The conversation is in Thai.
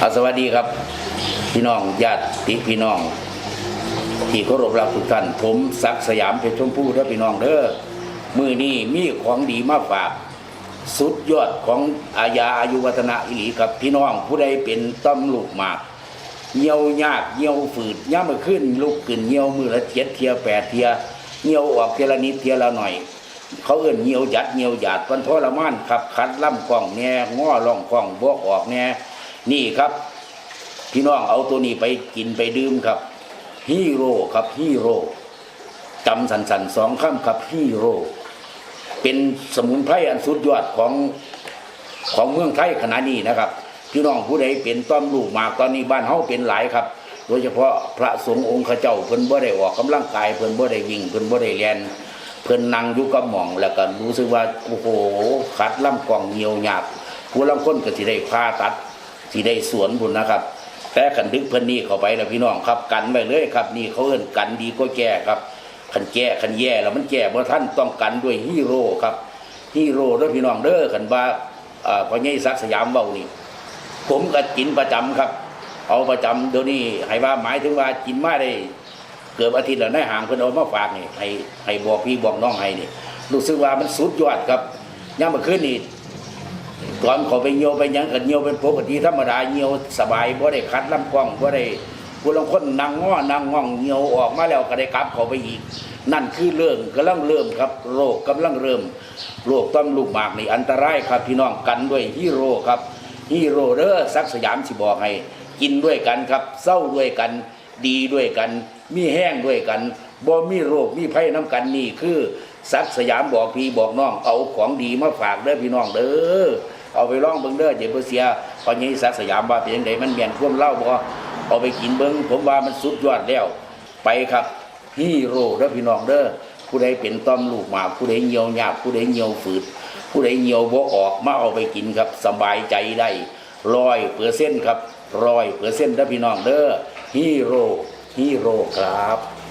อาสวัสดีครับ พี่น้องญาติพี่น้อง ที่เคารพรักทุกท่านผมศักสยามเพชรชมพูเด้อพี่น้องเด้อมือนี้มีของดีมาฝาก สุดยอดของอาญาอายุวัฒนะอิหลีกับพี่น้องผู้ใดเป็นต้อมลูกหมากเหี่ยวยากเหี่ยวฝืดย่ามาขึ้นลุกขึ้นเหี่ยวมือละเจ็ดเทียแปดเทียเหี่ยวออกเทียละนิดเทียละหน่อย เขาเอื่นเหี่ยวหยัดเหี่ยวหยาดวันทรมานขับขัดล่ำกล่องแน่ง้อล่องกล่องบวกออกแน่ นี่ครับ พี่น้องเอาตัวนี้ไปกินไปดื่มครับฮีโร่ครับฮีโร่จำสันสันๆสองคำครับฮีโร่เป็นสมุนไพรอันสุดยอดของของเมืองไทยขณะนี้นะครับ พี่น้องผู้ใดเป็นต้อมลูกมากตอนนี้บ้านเฮาเป็นหลายครับ โดยเฉพาะพระสงฆ์องค์ข้าเจ้าเพิ่นบ่ได้ออกกำลังกายเพิ่นบ่ได้วิ่งเพิ่นบ่ได้เรียนเพิ่นนั่งอยู่กับหม่องแล้วก็รู้สึกว่าโอ้โหขัดลำกล่องเหี่ยวหยาบผู้ลางคนก็สิได้ผ่าตัด สิได้สวนพุ่นะครับ แต่ขันดึกเพิ่นนี่เข้าไปแล้วพี่น้องครับกันไว้เลยครับ นี่เขาเอิ้นกันดีก็แก้ครับขันแก้ขันแย่แล้วมันแก้บ่ท่านต้องกันด้วยฮีโร่ครับฮีโร่เด้อพี่น้องเด้อขันว่าอ่าพ่อใหญ่ศักสยามเว้านี่ผมก็กินประจำครับ เอาประจำเดี๋ยวนี้ให้ว่าหมายถึงว่ากินมาได้เกือบอาทิตย์แล้วในห่างเพิ่นเอามาฝากนี่ให้ให้บอกพี่บอกน้องให้นี่รู้สึกว่ามันสุดยอดครับย่ามเมื่อคืนนี่ ตอนเขาไปเหี่ยวไปยังกันเหี่ยวเป็นปกติธรรมดาเหี่ยวสบายบ่ได้คัดลำกล้องบ่ได้ผู้ลางคนนั่งง้อนั่งง่องเหี่ยวออกมาแล้วก็ได้กลับเขาไปอีก นั่นคือเรื่องกำลังเริ่มครับโรคกำลังเริ่มโรคต้อมลูกหมากนี่อันตรายครับพี่น้องกันด้วยฮีโร่ครับฮีโร่เด้อซักสยามสิบอกให้กินด้วยกันครับเศร้าด้วยกัน ดีด้วยกัน มีแห้งด้วยกันบ่มีโรคมีภัยน้ำกันนี่คือซักสยามบอกพี่บอกน้องเอาของดีมาฝากเด้อพี่น้องเด้อ เอาไปลองเบิ่งเด้อเดี๋ยวบ่เสียพอนี้ซักสยามว่าเป็นจังไดมันแม่นควมเล่าบ่เอาไปกินเบิ่งผมว่ามันสุดยอดแล้ว ไปครับฮีโร่เด้อพี่น้องเด้อผู้ใดเป็นต้อมลูกหมาผู้ใดเหี่ยวยากผู้ใดเหี่ยวฝืด ผู้ใดเหี่ยวบ่ออกมาเอาไปกินครับสบายใจได้ร้อยเปอร์เซ็นต์ครับร้อยเปอร์เซ็นต์เด้อพี่น้องเด้อฮีโร่ฮีโร่ครับ